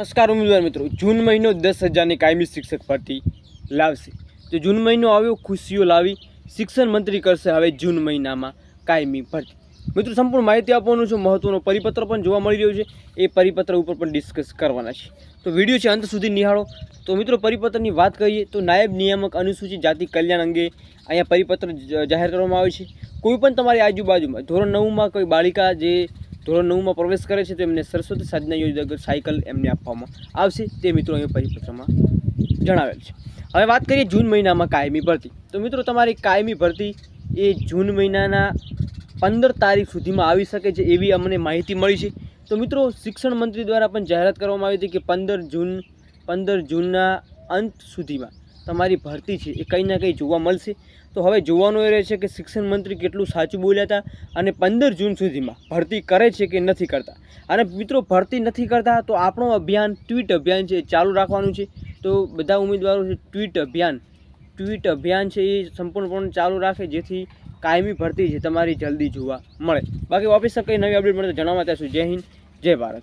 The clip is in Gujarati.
નમસ્કાર ઉમેદવાર મિત્રો, જૂન મહિનો દસ હજારની કાયમી શિક્ષક ભરતી લાવશે. તો જૂન મહિનો આવ્યો, ખુશીઓ લાવી, શિક્ષણ મંત્રી કરશે હવે જૂન મહિનામાં કાયમી ભરતી. મિત્રો, સંપૂર્ણ માહિતી આપવાનું છે, મહત્વનો પરિપત્ર પણ જોવા મળી રહ્યો છે, એ પરિપત્ર ઉપર પણ ડિસ્કસ કરવાના છે. તો વીડિયો છે અંત સુધી નિહાળો. તો મિત્રો, પરિપત્રની વાત કરીએ તો નાયબ નિયામક અનુસૂચિત જાતિ કલ્યાણ અંગે અહીંયા પરિપત્ર જાહેર કરવામાં આવે છે. કોઈ પણ તમારી આજુબાજુમાં, ધોરણ નવમાં કોઈ બાળિકા જે ધોરણ નવમાં પ્રવેશ કરે છે, તો એમને સરસ્વતી સાધના યોજના સાયકલ એમને આપવામાં આવશે, તે મિત્રો અહીં પરિપત્રમાં જણાવેલ છે. હવે વાત કરીએ જૂન મહિનામાં કાયમી ભરતી. તો મિત્રો, તમારી કાયમી ભરતી એ જૂન મહિનાના પંદર તારીખ સુધીમાં આવી શકે છે એવી અમને માહિતી મળી છે. તો મિત્રો, શિક્ષણ મંત્રી દ્વારા પણ જાહેરાત કરવામાં આવી હતી કે પંદર જૂન, પંદર જૂનના અંત સુધીમાં તમારી ભરતી છે એ કંઈ ના કંઈ જોવા મળશે. તો હવે જોવાનું એ રહે છે કે શિક્ષણ મંત્રી કેટલું સાચું બોલ્યા હતા અને પંદર જૂન સુધીમાં ભરતી કરે છે કે નથી કરતા. અને મિત્રો, ભરતી નથી કરતા તો આપણું અભિયાન, ટ્વીટ અભિયાન છે ચાલુ રાખવાનું છે. તો બધા ઉમેદવારો છે, ટ્વીટ અભિયાન. ટ્વીટ અભિયાન છે એ સંપૂર્ણપણે ચાલુ રાખે જેથી કાયમી ભરતી છે તમારી જલ્દી જોવા મળે. બાકી ઓફિસર કંઈ નવી અપડેટ મળે તો જણાવવા ત્યાં સુધી જય હિન્દ, જય ભારત.